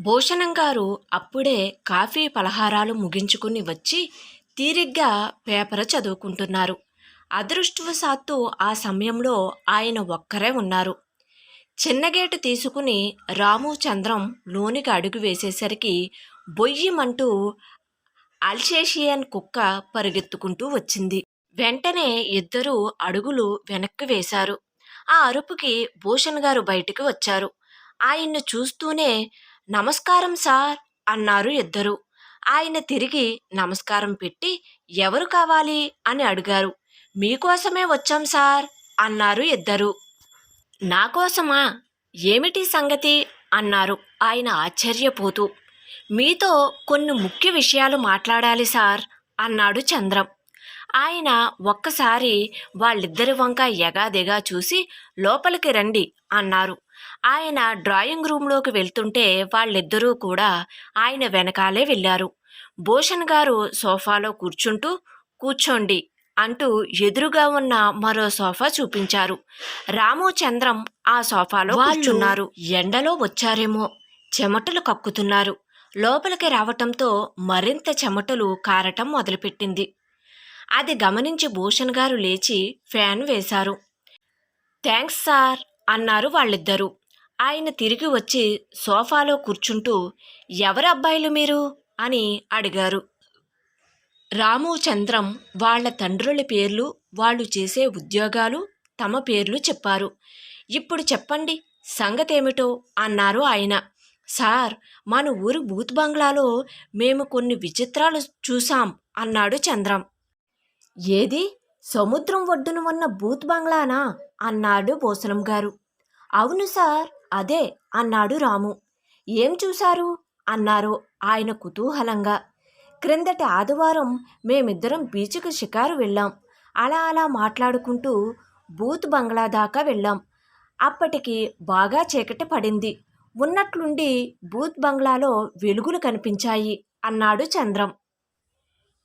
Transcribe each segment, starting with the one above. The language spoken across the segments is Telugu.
భూషణం గారు అప్పుడే కాఫీ పలహారాలు ముగించుకుని వచ్చి తీరిగ్గా పేపర్ చదువుకుంటున్నారు. అదృష్టవశాత్తు ఆ సమయంలో ఆయన ఒక్కరే ఉన్నారు. చిన్న గేటు తీసుకుని రాము చంద్రం లోనికి అడుగు వేసేసరికి బొయ్యమంటూ అల్సేషియన్ కుక్క పరిగెత్తుకుంటూ వచ్చింది. వెంటనే ఇద్దరూ అడుగులు వెనక్కి వేశారు. ఆ అరుపుకి భూషణ్ గారు బయటికి వచ్చారు. ఆయన్ను చూస్తూనే నమస్కారం సార్ అన్నారు ఇద్దరు. ఆయన తిరిగి నమస్కారం పెట్టి ఎవరు కావాలి? అని అడిగారు. మీకోసమే వచ్చాం సార్ అన్నారు ఇద్దరు. నా కోసమా? ఏమిటి సంగతి? అన్నారు ఆయన ఆశ్చర్యపోతూ. మీతో కొన్ని ముఖ్య విషయాలు మాట్లాడాలి సార్ అన్నాడు చంద్రం. ఆయన ఒక్కసారి వాళ్ళిద్దరి వంక ఎగాదిగా చూసి లోపలికి రండి అన్నారు. ఆయన డ్రాయింగ్ రూమ్లోకి వెళ్తుంటే వాళ్ళిద్దరూ కూడా ఆయన వెనకాలే వెళ్ళారు. భూషణ్ గారు సోఫాలో కూర్చుంటూ కూర్చోండి అంటూ ఎదురుగా ఉన్న మరో సోఫా చూపించారు. రాము చంద్రం ఆ సోఫాలో కూర్చున్నారు. ఎండలో వచ్చారేమో చెమటలు కక్కుతున్నారు. లోపలికి రావటంతో మరింత చెమటలు కారటం మొదలుపెట్టింది. అది గమనించి భూషణ్ గారు లేచి ఫ్యాన్ వేశారు. థ్యాంక్స్ సార్ అన్నారు వాళ్ళిద్దరూ. ఆయన తిరిగి వచ్చి సోఫాలో కూర్చుంటూ ఎవరు అబ్బాయిలు మీరు? అని అడిగారు. రాము చంద్రం వాళ్ళ తండ్రుల పేర్లు వాళ్ళు చేసే ఉద్యోగాలు తమ పేర్లు చెప్పారు. ఇప్పుడు చెప్పండి సంగతేమిటో? అన్నారు ఆయన. సార్ మన ఊరు బూత్ బంగ్లాలో మేము కొన్ని విచిత్రాలు చూసాం అన్నాడు చంద్రం. ఏది? సముద్రం ఒడ్డున ఉన్న బూత్ బంగ్లానా? అన్నాడు భూషణం గారు అవును సార్ అదే అన్నాడు రాము. ఏం చూశారు? అన్నారు ఆయన కుతూహలంగా. క్రిందటి ఆదివారం మేమిద్దరం బీచ్కి షికారు వెళ్ళాం. అలా అలా మాట్లాడుకుంటూ బూత్ బంగ్లా దాకా వెళ్ళాం. అప్పటికి బాగా చీకటి పడింది. ఉన్నట్లుండి బూత్ బంగ్లాలో వెలుగులు కనిపించాయి అన్నాడు చంద్రం.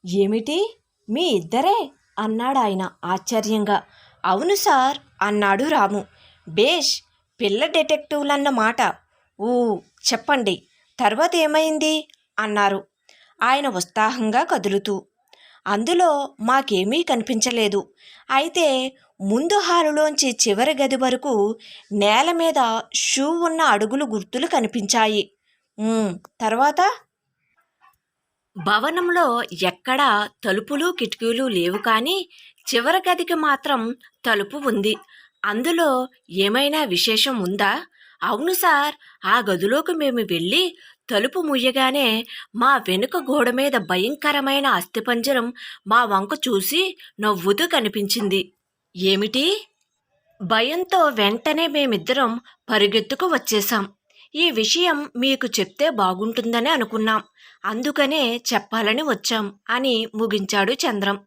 ఏమిటి? మీ ఇద్దరే? అన్నాడు ఆయన ఆశ్చర్యంగా. అవును సార్ అన్నాడు రాము. బేష్ పిల్ల డిటెక్టివ్లన్న మాట. ఊ చెప్పండి. తర్వాత ఏమైంది? అన్నారు. ఆయన ఉత్సాహంగా కదులుతూ. అందులో మాకేమీ కనిపించలేదు. అయితే ముందు హాలులోంచి చివరి గది వరకు నేల మీద షూ ఉన్న అడుగులు గుర్తులు కనిపించాయి. తర్వాత? భవనంలో ఎక్కడా తలుపులు కిటికీలు లేవు కానీ చివరి గదికి మాత్రం తలుపు ఉంది. అందులో ఏమైనా విశేషం ఉందా? అవును సార్. ఆ గదిలోకి మేము వెళ్ళి తలుపు ముయ్యగానే మా వెనుక గోడ మీద భయంకరమైన అస్థిపంజరం మా వంక చూసి నవ్వుతూ కనిపించింది. ఏమిటి? భయంతో వెంటనే మేమిద్దరం పరుగెత్తుకు వచ్చేసాం ఈ విషయం మీకు చెప్తే బాగుంటుందని అనుకున్నాం. అందుకనే చెప్పాలని వచ్చాం అని ముగించాడు చంద్రం.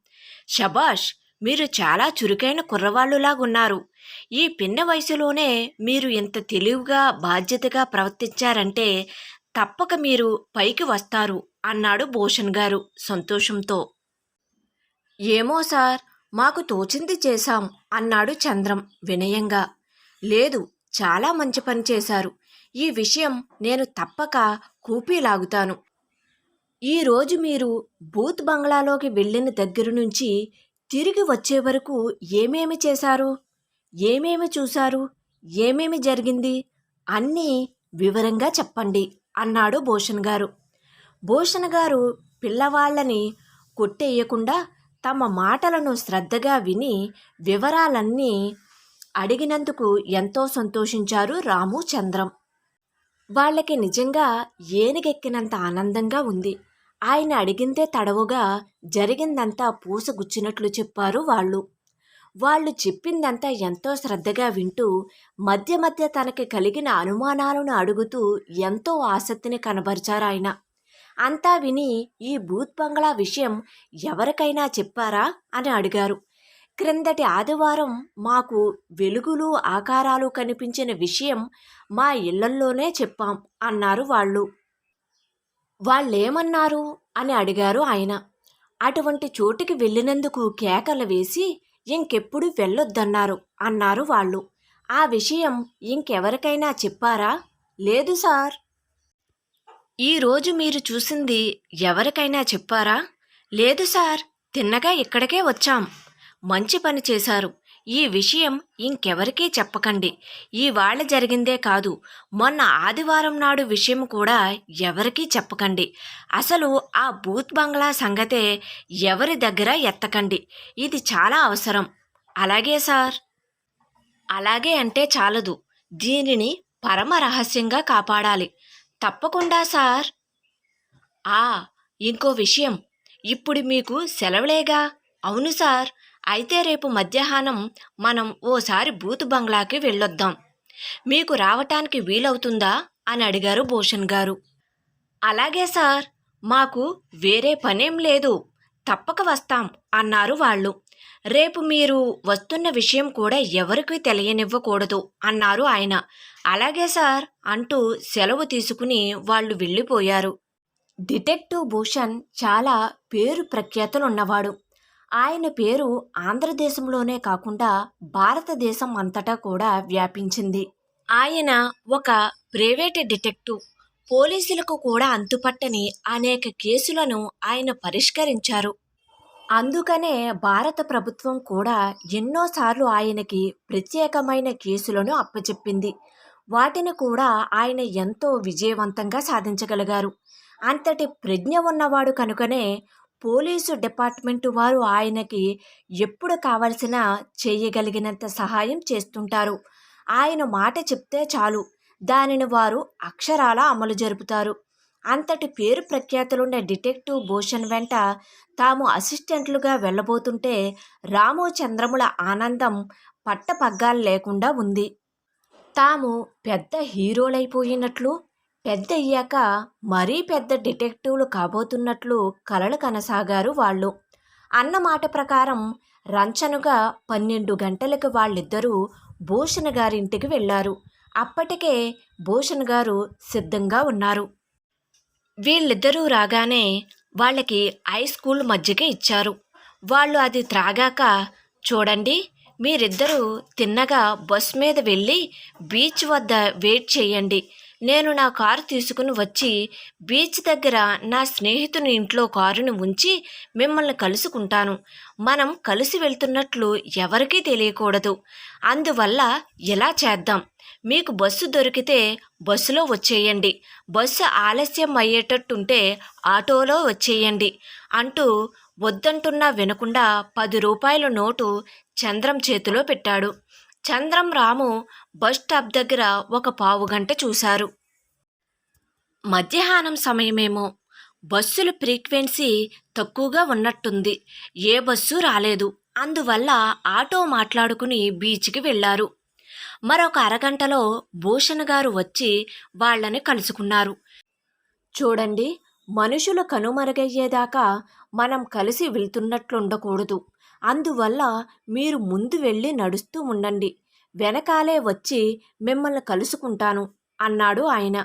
శబాష్ మీరు చాలా చురుకైన కుర్రవాళ్ళులాగున్నారు. ఈ పిన్న వయసులోనే మీరు ఇంత తెలివిగా బాధ్యతగా ప్రవర్తించారంటే తప్పక మీరు పైకి వస్తారు అన్నాడు భూషణ్ గారు సంతోషంతో. ఏమో సార్ మాకు తోచింది చేశాం అన్నాడు చంద్రం వినయంగా. లేదు చాలా మంచి పని చేశారు. ఈ విషయం నేను తప్పక కూపీలాగుతాను ఈరోజు మీరు బూత్ బంగ్లాలోకి వెళ్ళిన దగ్గర నుంచి తిరిగి వచ్చే వరకు ఏమేమి చేశారు? ఏమేమి చూశారు? ఏమేమి జరిగింది? అన్నీ వివరంగా చెప్పండి అన్నాడు భూషణ్ గారు. భూషణ్ గారు పిల్లవాళ్ళని కొట్టేయకుండా తమ మాటలను శ్రద్ధగా విని వివరాలన్నీ అడిగినందుకు ఎంతో సంతోషించారు రాము చంద్రం. వాళ్ళకి నిజంగా ఏనుగెక్కినంత ఆనందంగా ఉంది. ఆయన అడిగిందే తడవుగా జరిగిందంతా పూసగుచ్చినట్లు చెప్పారు వాళ్ళు. వాళ్ళు చెప్పిందంతా ఎంతో శ్రద్ధగా వింటూ మధ్య మధ్య తనకి కలిగిన అనుమానాలను అడుగుతూ ఎంతో ఆసక్తిని కనబరిచారాయన. అంతా విని ఈ బూత్ బంగ్లా విషయం ఎవరికైనా చెప్పారా? అని అడిగారు. క్రిందటి ఆదివారం మాకు వెలుగులు ఆకారాలు కనిపించిన విషయం మా ఇళ్ళల్లోనే చెప్పాం అన్నారు వాళ్ళు. వాళ్ళేమన్నారు? అని అడిగారు ఆయన. అటువంటి చోటుకి వెళ్ళినందుకు కేకలు వేసి ఇంకెప్పుడు వెళ్ళొద్దన్నారు అన్నారు వాళ్ళు. ఆ విషయం ఇంకెవరికైనా చెప్పారా? లేదు సార్. ఈరోజు మీరు చూసింది ఎవరికైనా చెప్పారా? లేదు సార్ తిన్నగా ఇక్కడికే వచ్చాం. మంచి పని చేశారు. ఈ విషయం ఇంకెవరికీ చెప్పకండి. ఇవాళ జరిగిందే కాదు మొన్న ఆదివారం నాడు విషయం కూడా ఎవరికీ చెప్పకండి. అసలు ఆ బూత్ బంగ్లా సంగతే ఎవరి దగ్గర ఎత్తకండి. ఇది చాలా అవసరం. అలాగే సార్. అలాగే అంటే చాలదు. దీనిని పరమ రహస్యంగా కాపాడాలి. తప్పకుండా సార్. ఆ ఇంకో విషయం. ఇప్పుడు మీకు సెలవులేగా? అవును సార్. అయితే రేపు మధ్యాహ్నం మనం ఓసారి బూత్ బంగ్లాకి వెళ్ళొద్దాం. మీకు రావటానికి వీలవుతుందా? అని అడిగారు భూషణ్ గారు. అలాగే సార్ మాకు వేరే పనేం లేదు. తప్పక వస్తాం అన్నారు వాళ్ళు. రేపు మీరు వస్తున్న విషయం కూడా ఎవరికీ తెలియనివ్వకూడదు అన్నారు ఆయన. అలాగే సార్ అంటూ సెలవు తీసుకుని వాళ్ళు వెళ్ళిపోయారు. డిటెక్టివ్ భూషణ్ చాలా పేరు ప్రఖ్యాతులున్నవాడు. ఆయన పేరు ఆంధ్రదేశంలోనే కాకుండా భారతదేశం అంతటా కూడా వ్యాపించింది. ఆయన ఒక ప్రైవేట్ డిటెక్టివ్. పోలీసులకు కూడా అంతుపట్టని అనేక కేసులను ఆయన పరిష్కరించారు. అందుకనే భారత ప్రభుత్వం కూడా ఎన్నోసార్లు ఆయనకి ప్రత్యేకమైన కేసులను అప్పచెప్పింది. వాటిని కూడా ఆయన ఎంతో విజయవంతంగా సాధించగలిగారు. అంతటి ప్రజ్ఞ ఉన్నవాడు కనుకనే పోలీసు డిపార్ట్మెంటు వారు ఆయనకి ఎప్పుడు కావలసిన చేయగలిగినంత సహాయం చేస్తుంటారు. ఆయన మాట చెప్తే చాలు. దానిని వారు అక్షరాల అమలు జరుపుతారు. అంతటి పేరు ప్రఖ్యాతులున్న డిటెక్టివ్ భూషణ్ వెంట తాము అసిస్టెంట్లుగా వెళ్ళబోతుంటే రాము చంద్రముల ఆనందం పట్టపగ్గాలు లేకుండా ఉంది. తాము పెద్ద హీరోలైపోయినట్లు పెద్ద అయ్యాక మరీ పెద్ద డిటెక్టివ్లు కాబోతున్నట్లు కలలు కనసాగారు వాళ్ళు. అన్నమాట ప్రకారం రంచనుగా పన్నెండు గంటలకు వాళ్ళిద్దరూ భూషణ్ గారింటికి వెళ్ళారు. అప్పటికే భూషణ్ గారు సిద్ధంగా ఉన్నారు. వీళ్ళిద్దరూ రాగానే వాళ్ళకి ఐస్ కూల్ మజ్జిగ ఇచ్చారు. వాళ్ళు అది త్రాగాక చూడండి మీరిద్దరూ తిన్నగా బస్ మీద వెళ్ళి బీచ్ వద్ద వెయిట్ చేయండి. నేను నా కారు తీసుకుని వచ్చి బీచ్ దగ్గర నా స్నేహితుని ఇంట్లో కారుని ఉంచి మిమ్మల్ని కలుసుకుంటాను. మనం కలిసి వెళ్తున్నట్లు ఎవరికీ తెలియకూడదు. అందువల్ల ఇలా చేద్దాం. మీకు బస్సు దొరికితే బస్సులో వచ్చేయండి. బస్సు ఆలస్యం అయ్యేటట్టుంటే ఆటోలో వచ్చేయండి అంటూ వద్దంటున్నా వినకుండా పది రూపాయల నోటు చంద్రం చేతిలో పెట్టాడు. చంద్రం రాము బస్ స్టాప్ దగ్గర ఒక పావు గంట చూశారు. మధ్యాహ్నం సమయమేమో. బస్సుల ఫ్రీక్వెన్సీ తక్కువగా ఉన్నట్టుంది. ఏ బస్సు రాలేదు. అందువల్ల ఆటో మాట్లాడుకుని బీచ్కి వెళ్ళారు. మరొక అరగంటలో భూషణ్ గారు వచ్చి వాళ్ళని కలుసుకున్నారు. చూడండి మనుషులు కనుమరుగయ్యేదాకా మనం కలిసి వెళ్తున్నట్లుండకూడదు. అందువల్ల మీరు ముందు వెళ్ళి నడుస్తూ ఉండండి. వెనకాలే వచ్చి మిమ్మల్ని కలుసుకుంటాను అన్నాడు ఆయన.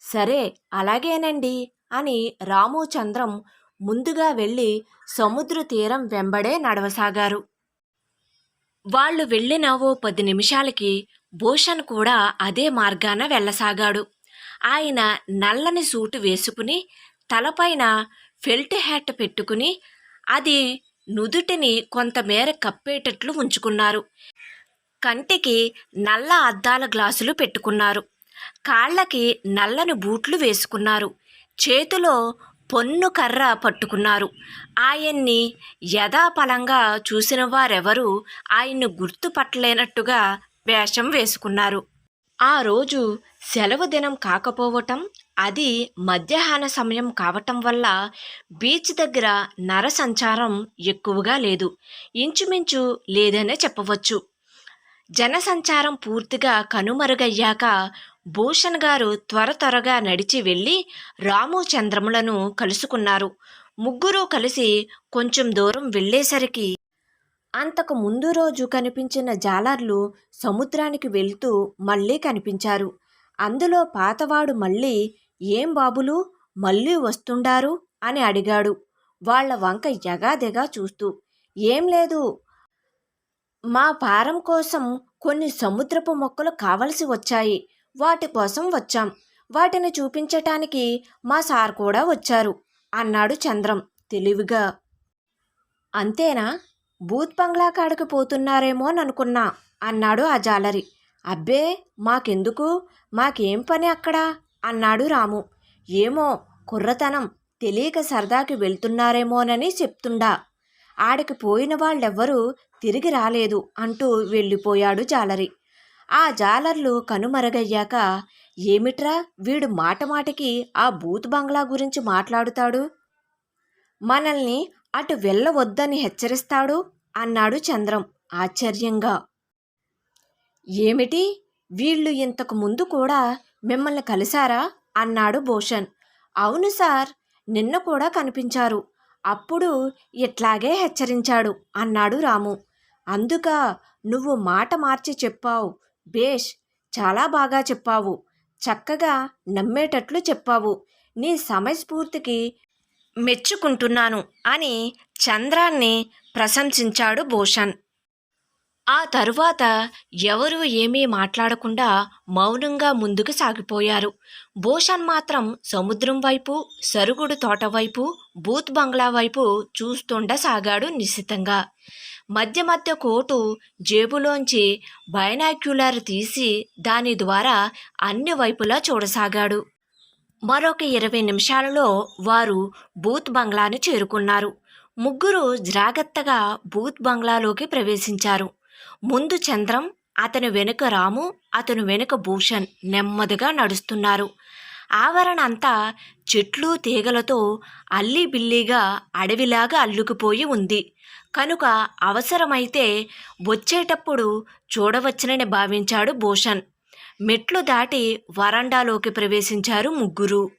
సరే అలాగేనండి అని రామచంద్రం ముందుగా వెళ్ళి సముద్ర తీరం వెంబడే నడవసాగారు. వాళ్ళు వెళ్ళిన ఓ పది నిమిషాలకి భూషణ్ కూడా అదే మార్గాన వెళ్ళసాగాడు. ఆయన నల్లని సూటు వేసుకుని తలపైన ఫెల్ట్ హ్యాట్ పెట్టుకుని అది నుదుటిని కొంతమేర కప్పేటట్లు ఉంచుకున్నారు. కంటికి నల్ల అద్దాల గ్లాసులు పెట్టుకున్నారు. కాళ్ళకి నల్లని బూట్లు వేసుకున్నారు. చేతిలో పొన్ను కర్ర పట్టుకున్నారు. ఆయన్ని యథాపలంగా చూసిన వారెవరూ ఆయన్ను గుర్తుపట్టలేనట్టుగా వేషం వేసుకున్నారు. ఆ రోజు సెలవు దినం కాకపోవటం అది మధ్యాహ్న సమయం కావటం వల్ల బీచ్ దగ్గర నర సంచారం ఎక్కువగా లేదు. ఇంచుమించు లేదనే చెప్పవచ్చు. జనసంచారం పూర్తిగా కనుమరుగయ్యాక భూషణ్ గారు త్వర త్వరగా నడిచి వెళ్ళి రాము చంద్రములను కలుసుకున్నారు. ముగ్గురు కలిసి కొంచెం దూరం వెళ్ళేసరికి అంతకు ముందు రోజు కనిపించిన జాలర్లు సముద్రానికి వెళ్తూ మళ్ళీ కనిపించారు. అందులో పాతవాడు మళ్ళీ ఏం బాబులు మళ్ళీ వస్తుండారు? అని అడిగాడు. వాళ్ళ వంక ఎగాదెగా చూస్తూ ఏం లేదు. మా పారం కోసం కొన్ని సముద్రపు మొక్కలు కావలసి వచ్చాయి. వాటి కోసం వచ్చాం. వాటిని చూపించటానికి మా సార్ కూడా వచ్చారు అన్నాడు చంద్రం తెలివిగా. అంతేనా? బూత్ బంగ్లా కాడకు పోతున్నారేమోననుకున్నా అన్నాడు ఆ జాలరి. అబ్బే మాకెందుకు? మాకేం పని అక్కడ? అన్నాడు రాము. ఏమో కుర్రతనం తెలియక సరదాకి వెళ్తున్నారేమోనని చెప్తుండా. ఆడికి పోయిన వాళ్ళెవ్వరూ తిరిగి రాలేదు అంటూ వెళ్ళిపోయాడు జాలరి. ఆ జాలర్లు కనుమరుగయ్యాక ఏమిట్రా వీడు మాట మాటకి ఆ బూత్ బంగ్లా గురించి మాట్లాడుతాడు? మనల్ని అటు వెళ్ళవద్దని హెచ్చరిస్తాడు? అన్నాడు చంద్రం ఆశ్చర్యంగా. ఏమిటి? వీళ్ళు ఇంతకు ముందు కూడా మిమ్మల్ని కలిశారా? అన్నాడు భూషణ్. అవును సార్ నిన్న కూడా కనిపించారు. అప్పుడు ఇట్లాగే హెచ్చరించాడు అన్నాడు రాము. అందుక నువ్వు మాట మార్చి చెప్పావు. బేష్ చాలా బాగా చెప్పావు. చక్కగా నమ్మేటట్లు చెప్పావు. నీ సమయస్ఫూర్తికి మెచ్చుకుంటున్నాను అని చంద్రాన్ని ప్రశంసించాడు భూషణ్. ఆ తరువాత ఎవరూ ఏమీ మాట్లాడకుండా మౌనంగా ముందుకు సాగిపోయారు. భూషణ్ మాత్రం సముద్రం వైపు సరుగుడు తోట వైపు బూత్ బంగ్లా వైపు చూస్తుండసాగాడు నిశ్చితంగా మధ్య మధ్య కోటు జేబులోంచి బైనాక్యులర్ తీసి దాని ద్వారా అన్ని వైపులా చూడసాగాడు. మరొక ఇరవై నిమిషాలలో వారు బూత్ బంగ్లాను చేరుకున్నారు. ముగ్గురు జాగ్రత్తగా బూత్ బంగ్లాలోకి ప్రవేశించారు. ముందు చంద్రం అతని వెనుక రాము అతను వెనుక భూషణ్ నెమ్మదిగా నడుస్తున్నారు. ఆవరణ అంతా చెట్లు తీగలతో అల్లిబిల్లిగా అడవిలాగా అల్లుకుపోయి ఉంది. కనుక అవసరమైతే వచ్చేటప్పుడు చూడవచ్చునని భావించాడు భూషణ్. మెట్లు దాటి వరండాలోకి ప్రవేశించారు ముగ్గురు.